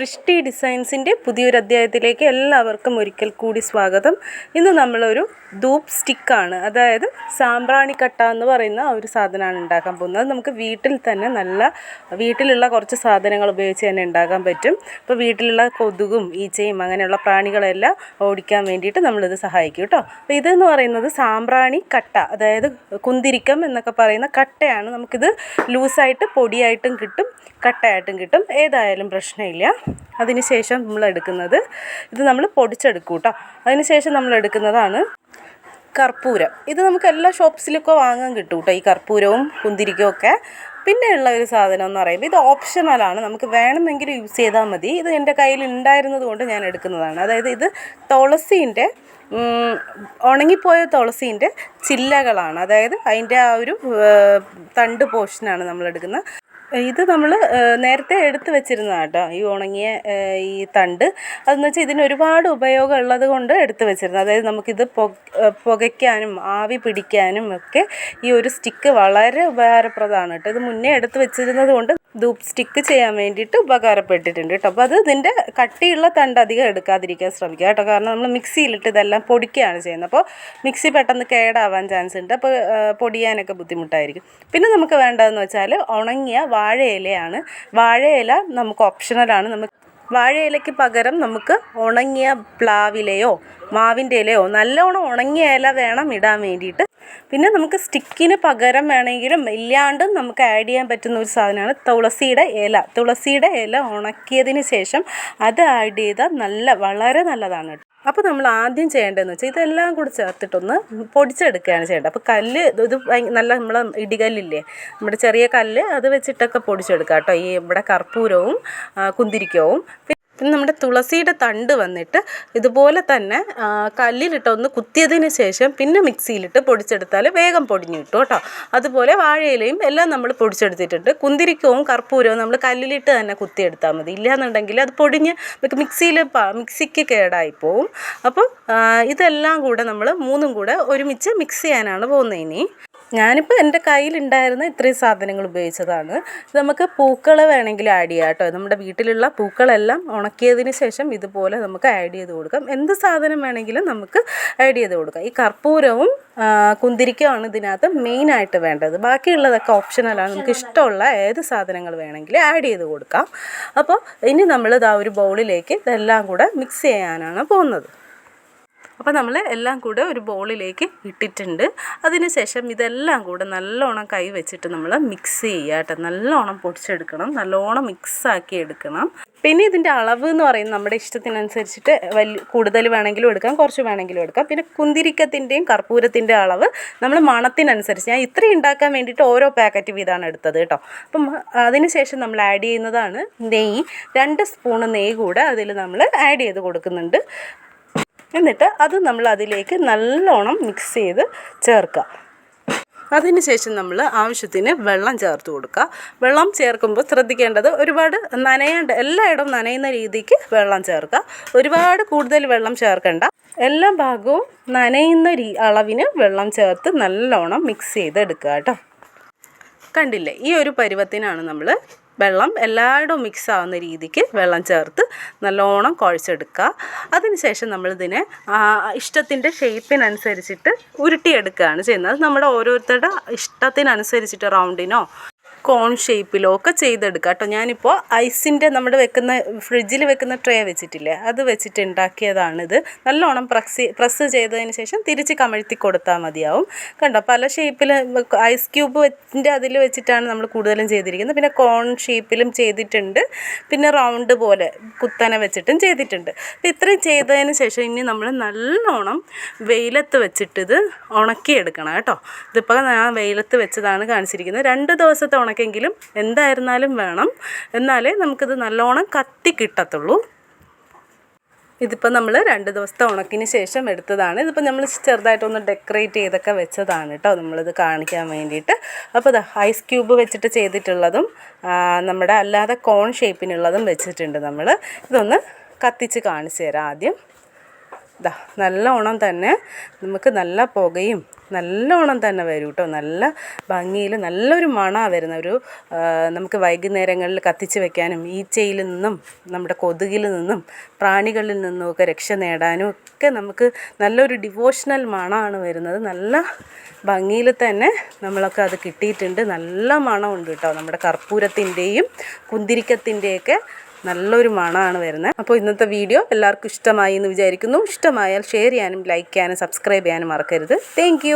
സൃഷ്ടി ഡിസൈൻസിന്റെ പുതിയൊരു അധ്യായത്തിലേക്ക് എല്ലാവർക്കും ഒരിക്കൽ കൂടി സ്വാഗതം. ഇന്ന് നമ്മളൊരു ധൂപ്പ് സ്റ്റിക്കാണ്. അതായത് സാമ്പ്രാണിക്കട്ട എന്ന് പറയുന്ന ഒരു സാധനമാണ് ഉണ്ടാക്കാൻ പോകുന്നത്. നമുക്ക് വീട്ടിൽ തന്നെ നല്ല വീട്ടിലുള്ള കുറച്ച് സാധനങ്ങൾ ഉപയോഗിച്ച് തന്നെ ഉണ്ടാക്കാൻ പറ്റും. അപ്പോൾ വീട്ടിലുള്ള കൊതുകും ഈച്ചയും അങ്ങനെയുള്ള പ്രാണികളെല്ലാം ഓടിക്കാൻ വേണ്ടിയിട്ട് നമ്മളിത് സഹായിക്കും കേട്ടോ. അപ്പോൾ ഇതെന്ന് പറയുന്നത് സാമ്പ്രാണി കട്ട അതായത് കുന്തിരിക്കം എന്നൊക്കെ പറയുന്ന കട്ടയാണ്. നമുക്കിത് ലൂസായിട്ട് പൊടിയായിട്ടും കിട്ടും കട്ടയായിട്ടും കിട്ടും. ഏതായാലും പ്രശ്നമില്ല. അതിന് ശേഷം നമ്മൾ എടുക്കുന്നത് ഇത് നമ്മൾ പൊടിച്ചെടുക്കും കേട്ടോ. അതിന് ശേഷം നമ്മൾ എടുക്കുന്നതാണ് കർപ്പൂരം. ഇത് നമുക്ക് എല്ലാ ഷോപ്സിലൊക്കെ വാങ്ങാൻ കിട്ടും കേട്ടോ ഈ കർപ്പൂരവും കുന്തിരിക്കവും ഒക്കെ. പിന്നെ ഉള്ള ഒരു സാധനം എന്ന് പറയുമ്പോൾ ഇത് ഓപ്ഷണലാണ് നമുക്ക് വേണമെങ്കിൽ യൂസ് ചെയ്താൽ മതി. ഇത് എന്റെ കയ്യിൽ ഉണ്ടായിരുന്നത് കൊണ്ട് ഞാൻ എടുക്കുന്നതാണ്. അതായത് ഇത് തുളസീന്റെ ഉണങ്ങിപ്പോയ തുളസീന്റെ ചില്ലകളാണ്. അതായത് അതിന്റെ ആ ഒരു തണ്ട് പോർഷനാണ് നമ്മൾ എടുക്കുന്നത്. ഇത് നമ്മൾ നേരത്തെ എടുത്ത് വെച്ചിരുന്നതാണ് കേട്ടോ. ഈ ഉണങ്ങിയ ഈ തണ്ട്. അതെന്ന് വെച്ചാൽ ഇതിന് ഒരുപാട് ഉപയോഗം ഉള്ളത് കൊണ്ട് എടുത്ത് വെച്ചിരുന്നത്. അതായത് നമുക്കിത് പുക പുകയ്ക്കാനും ആവി പിടിക്കാനും ഒക്കെ ഈ ഒരു സ്റ്റിക്ക് വളരെ ഉപകാരപ്രദമാണ് കേട്ടോ. ഇത് മുന്നേ എടുത്ത് വെച്ചിരുന്നത് കൊണ്ട് ധൂപ്പ് സ്റ്റിക്ക് ചെയ്യാൻ വേണ്ടിയിട്ട് ഉപകാരപ്പെട്ടിട്ടുണ്ട് കേട്ടോ. അപ്പോൾ അത് ഇതിന്റെ കട്ടിയുള്ള തണ്ട് അധികം എടുക്കാതിരിക്കാൻ ശ്രമിക്കുക കേട്ടോ. കാരണം നമ്മൾ മിക്സിയിലിട്ട് ഇതെല്ലാം പൊടിക്കുകയാണ് ചെയ്യുന്നത്. അപ്പോൾ മിക്സി പെട്ടെന്ന് കേടാവാൻ ചാൻസ് ഉണ്ട്. അപ്പോൾ പൊടിയാനൊക്കെ ബുദ്ധിമുട്ടായിരിക്കും. പിന്നെ നമുക്ക് വേണ്ടതെന്ന് വെച്ചാൽ ഉണങ്ങിയ വാഴയിലയാണ്. വാഴയില നമുക്ക് ഓപ്ഷണലാണ് നമുക്ക് വാഴയിലയ്ക്ക് പകരം നമുക്ക് ഉണങ്ങിയ പ്ലാവിലയോ മാവിന്റെ ഇലയോ നല്ലോണം ഉണങ്ങിയ ഇല വേണം ഇടാൻ വേണ്ടിയിട്ട്. പിന്നെ നമുക്ക് സ്റ്റിക്കിന് പകരം വേണമെങ്കിലും ഇല്ലാണ്ടും നമുക്ക് ആഡ് ചെയ്യാൻ പറ്റുന്ന ഒരു സാധനമാണ് തുളസിയുടെ ഇല. തുളസിയുടെ ഇല ഉണക്കിയതിന് ശേഷം അത് ആഡ് ചെയ്താൽ നല്ല വളരെ നല്ലതാണ് അപ്പോൾ നമ്മൾ ആദ്യം ചെയ്യേണ്ടതെന്ന് വെച്ചാൽ ഇതെല്ലാം കൂടി ചേർത്തിട്ടൊന്ന് പൊടിച്ചെടുക്കുകയാണ് ചെയ്യേണ്ടത്. അപ്പോൾ കല്ല് ഇത് നല്ല നമ്മളെ ഇടികല്ലില്ലേ? നമ്മുടെ ചെറിയ കല്ല് അത് വെച്ചിട്ടൊക്കെ പൊടിച്ചെടുക്കുക കേട്ടോ ഈ ഇവിടെ കർപ്പൂരവും കുന്തിരിക്കവും. പിന്നെ നമ്മുടെ തുളസിയുടെ തണ്ട് വന്നിട്ട് ഇതുപോലെ തന്നെ കല്ലിലിട്ട് ഒന്ന് കുത്തിയതിന് ശേഷം പിന്നെ മിക്സിയിലിട്ട് പൊടിച്ചെടുത്താൽ വേഗം പൊടിഞ്ഞു കിട്ടും കേട്ടോ. അതുപോലെ വാഴയിലയും എല്ലാം നമ്മൾ പൊടിച്ചെടുത്തിട്ടുണ്ട്. കുന്തിരിക്കവും കർപ്പൂരവും നമ്മൾ കല്ലിലിട്ട് തന്നെ കുത്തിയെടുത്താൽ മതി. ഇല്ലയെന്നുണ്ടെങ്കിൽ അത് പൊടിഞ്ഞ് മിക്സിയിൽ മിക്സിക്ക് കേടായി പോവും. അപ്പോൾ ഇതെല്ലാം കൂടെ നമ്മൾ മൂന്നും കൂടെ ഒരുമിച്ച് മിക്സ് ചെയ്യാനാണ് പോകുന്നത് ഇനി. ഞാനിപ്പോൾ എന്റെ കയ്യിലുണ്ടായിരുന്ന ഇത്രയും സാധനങ്ങൾ ഉപയോഗിച്ചതാണ്. നമുക്ക് പൂക്കൾ വേണമെങ്കിൽ ആഡ് ചെയ്യാം കേട്ടോ. നമ്മുടെ വീട്ടിലുള്ള പൂക്കളെല്ലാം ഉണക്കിയതിന് ശേഷം ഇതുപോലെ നമുക്ക് ആഡ് ചെയ്ത് കൊടുക്കാം. എന്ത് സാധനം വേണമെങ്കിലും നമുക്ക് ആഡ് ചെയ്ത് കൊടുക്കാം. ഈ കർപ്പൂരവും കുന്തിരിക്കമാണ് ഇതിനകത്ത് മെയിനായിട്ട് വേണ്ടത്. ബാക്കിയുള്ളതൊക്കെ ഓപ്ഷനലാണ് നമുക്ക് ഇഷ്ടമുള്ള ഏത് സാധനങ്ങൾ വേണമെങ്കിലും ആഡ് ചെയ്ത് കൊടുക്കാം. അപ്പോൾ ഇനി നമ്മൾ ഇതാ ഒരു ബൗളിലേക്ക് ഇതെല്ലാം കൂടെ മിക്സ് ചെയ്യാനാണ് പോകുന്നത്. അപ്പോൾ നമ്മൾ എല്ലാം കൂടെ ഒരു ബോളിലേക്ക് ഇട്ടിട്ടുണ്ട്. അതിനുശേഷം ഇതെല്ലാം കൂടെ നല്ലോണം കൈ വെച്ചിട്ട് നമ്മൾ മിക്സ് ചെയ്യുക കേട്ടോ. നല്ലോണം പൊടിച്ചെടുക്കണം. നല്ലോണം മിക്സ് ആക്കി എടുക്കണം. പിന്നെ ഇതിന്റെ അളവ് എന്ന് പറയുന്നത് നമ്മുടെ ഇഷ്ടത്തിനനുസരിച്ചിട്ട് വലിയ കൂടുതൽ വേണമെങ്കിലും എടുക്കാം കുറച്ച് വേണമെങ്കിലും എടുക്കാം. പിന്നെ കുന്തിരിക്കത്തിന്റെയും കർപ്പൂരത്തിന്റെ അളവ് നമ്മൾ മണത്തിനനുസരിച്ച് ഞാൻ ഇത്രയും ഉണ്ടാക്കാൻ വേണ്ടിയിട്ട് ഓരോ പാക്കറ്റ് വീതമാണ് എടുത്തത് കേട്ടോ. അപ്പം അതിനുശേഷം നമ്മൾ ആഡ് ചെയ്യുന്നതാണ് നെയ്യ്. രണ്ട് സ്പൂണ് നെയ്യ് കൂടെ അതിൽ നമ്മൾ ആഡ് ചെയ്ത് കൊടുക്കുന്നുണ്ട്. എന്നിട്ട് അത് നമ്മൾ അതിലേക്ക് നല്ലോണം മിക്സ് ചെയ്ത് ചേർക്കുക. അതിനുശേഷം നമ്മൾ ആവശ്യത്തിന് വെള്ളം ചേർത്ത് കൊടുക്കുക. വെള്ളം ചേർക്കുമ്പോൾ ശ്രദ്ധിക്കേണ്ടത് ഒരുപാട് നനയേണ്ട എല്ലായിടവും നനയുന്ന രീതിക്ക് വെള്ളം ചേർക്കുക. ഒരുപാട് കൂടുതൽ വെള്ളം ചേർക്കേണ്ട. എല്ലാ ഭാഗവും നനയുന്ന രീ അളവിന് വെള്ളം ചേർത്ത് നല്ലോണം മിക്സ് ചെയ്തെടുക്കുക കേട്ടോ. കണ്ടില്ലേ? ഈ ഒരു പരുവത്തിനാണ് നമ്മൾ വെള്ളം എല്ലായിടവും മിക്സ് ആവുന്ന രീതിക്ക് വെള്ളം ചേർത്ത് നല്ലോണം കുഴച്ചെടുക്കുക. അതിനുശേഷം നമ്മളിതിനെ ഇഷ്ടത്തിന്റെ ഷേപ്പിനനുസരിച്ചിട്ട് ഉരുട്ടിയെടുക്കുകയാണ് ചെയ്യുന്നത്. അത് നമ്മുടെ ഓരോരുത്തരുടെ ഇഷ്ടത്തിനനുസരിച്ചിട്ട് റൗണ്ടിനോ കോൺ ഷേപ്പിലോ ഒക്കെ ചെയ്തെടുക്കുക കേട്ടോ. ഞാനിപ്പോൾ ഐസിന്റെ നമ്മുടെ വെക്കുന്ന ഫ്രിഡ്ജിൽ വെക്കുന്ന ട്രേ വെച്ചിട്ടില്ലേ? അത് വെച്ചിട്ട് ഉണ്ടാക്കിയതാണിത്. നല്ലോണം പ്രസ് പ്രസ് ചെയ്തതിന് ശേഷം തിരിച്ച് കമഴ്ത്തി കൊടുത്താൽ മതിയാവും. കണ്ടോ? പല ഷേപ്പിൽ ഐസ് ക്യൂബ് വെച്ചിന്റെ അതിൽ വെച്ചിട്ടാണ് നമ്മൾ കൂടുതലും ചെയ്തിരിക്കുന്നത്. പിന്നെ കോൺ ഷേപ്പിലും ചെയ്തിട്ടുണ്ട്. പിന്നെ റൗണ്ട് പോലെ കുത്തനെ വെച്ചിട്ടും ചെയ്തിട്ടുണ്ട്. അപ്പോൾ ഇത്രയും ചെയ്തതിന് ശേഷം ഇനി നമ്മൾ നല്ലോണം വെയിലത്ത് വെച്ചിട്ട് ഇത് ഉണക്കിയെടുക്കണം കേട്ടോ. ഇതിപ്പോൾ ഞാൻ വെയിലത്ത് വെച്ചതാണ് കാണിച്ചിരിക്കുന്നത്. രണ്ട് ദിവസത്തെ ഉണക്കെങ്കിലും എന്തായിരുന്നാലും വേണം. എന്നാലേ നമുക്കിത് നല്ലോണം കത്തി കിട്ടത്തുള്ളൂ. ഇതിപ്പോൾ നമ്മൾ രണ്ട് ദിവസത്തെ ഉണക്കിന് ശേഷം എടുത്തതാണ്. ഇതിപ്പോൾ നമ്മൾ ചെറുതായിട്ടൊന്ന് ഡെക്കറേറ്റ് ചെയ്തൊക്കെ വെച്ചതാണ് കേട്ടോ നമ്മളിത് കാണിക്കാൻ വേണ്ടിയിട്ട്. അപ്പോൾ ഇത് ഐസ് ക്യൂബ് വെച്ചിട്ട് ചെയ്തിട്ടുള്ളതും നമ്മുടെ അല്ലാതെ കോൺ ഷേപ്പിനുള്ളതും വെച്ചിട്ടുണ്ട് നമ്മൾ ഇതൊന്ന് കത്തിച്ച് കാണിച്ചു തരാം ആദ്യം. ഇതാ നല്ലോണം തന്നെ നമുക്ക് നല്ല പുകയും നല്ലോണം തന്നെ വരും കേട്ടോ. നല്ല ഭംഗിയിൽ നല്ലൊരു മണമാണ് വരുന്ന ഒരു നമുക്ക് വൈകുന്നേരങ്ങളിൽ കത്തിച്ച് വെക്കാനും ഈച്ചയിൽ നിന്നും നമ്മുടെ കൊതുകിൽ നിന്നും പ്രാണികളിൽ നിന്നും ഒക്കെ രക്ഷ നേടാനും ഒക്കെ നമുക്ക് നല്ലൊരു ഡിവോഷണൽ മണമാണ് വരുന്നത്. നല്ല ഭംഗിയിൽ തന്നെ നമ്മളൊക്കെ അത് കിട്ടിയിട്ടുണ്ട്. നല്ല മണമുണ്ട് കേട്ടോ. നമ്മുടെ കർപ്പൂരത്തിന്റെയും കുന്തിരിക്കത്തിന്റെയൊക്കെ നല്ലൊരു മണമാണ് വരുന്നത്. അപ്പോൾ ഇന്നത്തെ വീഡിയോ എല്ലാവർക്കും ഇഷ്ടമായി എന്ന് വിചാരിക്കുന്നു. ഇഷ്ടമായാൽ ഷെയർ ചെയ്യാനും ലൈക്ക് ചെയ്യാനും സബ്സ്ക്രൈബ് ചെയ്യാനും മറക്കരുത്. താങ്ക്